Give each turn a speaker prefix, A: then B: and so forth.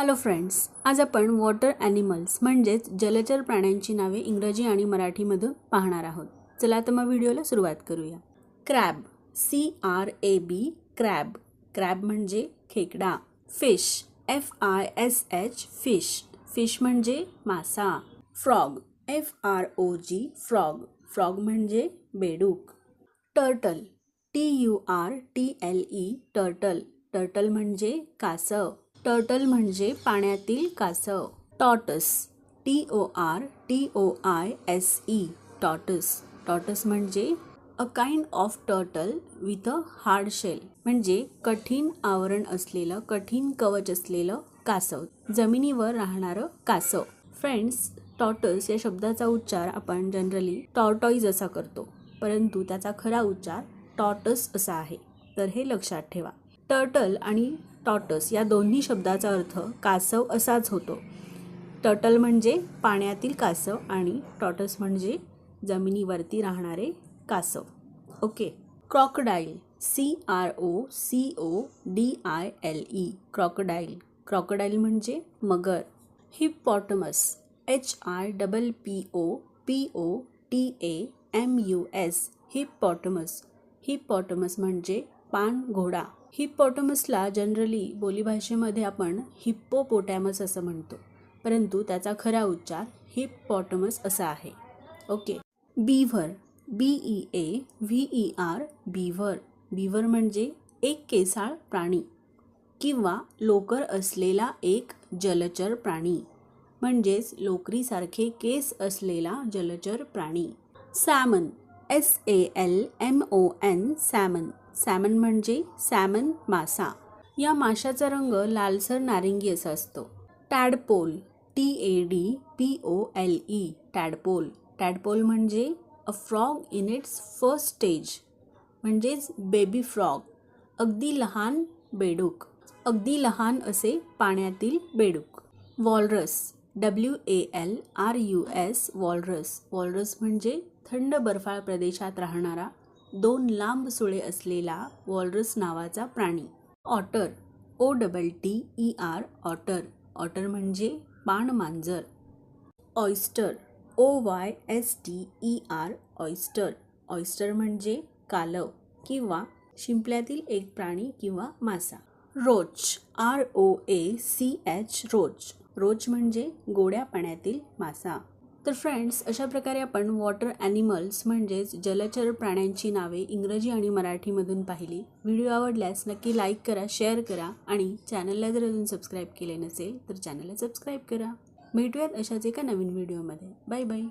A: Hello friends आज आपण water animals म्हणजेच जलचर प्राण्यांची नावे इंग्रजी आणि मराठीमधून पाहणार आहोत. चला तर मग व्हिडिओला सुरुवात करूया. Crab C R A B crab crab म्हणजे खेकडा. Fish F I S H fish fish म्हणजे मासा. Frog F R O G frog frog म्हणजे बेडूक. Turtle T U R T L E turtle turtle म्हणजे कासव. टर्टल म्हणजे पाण्यातील कासव. Tortoise T O R T O I S E tortoise. Tortoise म्हणजे a kind of turtle with a hard shell म्हणजे कठीण आवरण असलेलं कठीण कवच असलेलं कासव. जमिनीवर राहणारं कासव. फ्रेंड्स टॉटस या शब्दाचा उच्चार आपण जनरली टॉर्टॉईज असा करतो. परंतु त्याचा खरा उच्चार टॉटस असा आहे. तर हे लक्षात ठेवा. टर्टल आणि टॉटस या दोन्ही शब्दाचा अर्थ कासव असाच होतो. टर्टल म्हणजे पाण्यातील कासव आणि टॉटस म्हणजे जमिनीवरती राहणारे कासव. Okay. Crocodile. C R O C O D I L E. Crocodile. Crocodile म्हणजे मगर. Hippopotamus H I double P O P O T A M U S. Hippopotamus hippopotamus म्हणजे पान घोडा हिप्पॉटमसला जनरली बोलीभाषेमध्ये आपण हिप्पोपोटॅमस असं म्हणतो. परंतु त्याचा खरा उच्चार हिप्पॉटमस असा आहे. Okay. Beaver. B E A V E R beaver. Beaver म्हणजे एक केसाळ प्राणी किंवा लोकर असलेला एक जलचर प्राणी. म्हणजेच लोकरीसारखे केस असलेला जलचर प्राणी. Salmon. S A L M O N salmon. Salmon म्हणजे सॅमन मासा. या माशाचा रंग लालसर नारिंगी असा असतो. Tadpole T A D P O L E tadpole. Tadpole म्हणजे a frog in its first stage म्हणजेच बेबी फ्रॉग अगदी लहान बेडूक. अगदी लहान असे पाण्यातील बेडूक. Walrus W A L R U S walrus. Walrus म्हणजे थंड बर्फाळ प्रदेशात राहणारा दोन लांब सुळे असलेला वॉलरस नावाचा प्राणी. Otter. O double T E R otter. Otter म्हणजे पाण मांजर. Oyster O Y S T E R oyster oyster म्हणजे कालव किंवा शिंपल्यातील एक प्राणी किंवा मासा. Roach. R O A C H. Roach. Roach म्हणजे गोड्या पाण्यातील मासा. तर फ्रेंड्स अशा प्रकारे आपण वॉटर ॲनिमल्स म्हणजेच जलचर प्राण्यांची नावे इंग्रजी आणि मराठीमधून पाहिली. व्हिडिओ आवडल्यास नक्की लाईक करा शेअर करा आणि चॅनलला जर अजून सबस्क्राईब केले नसेल तर चॅनलला सबस्क्राईब करा. भेटूयात अशाच एका नवीन व्हिडिओमध्ये बाय बाय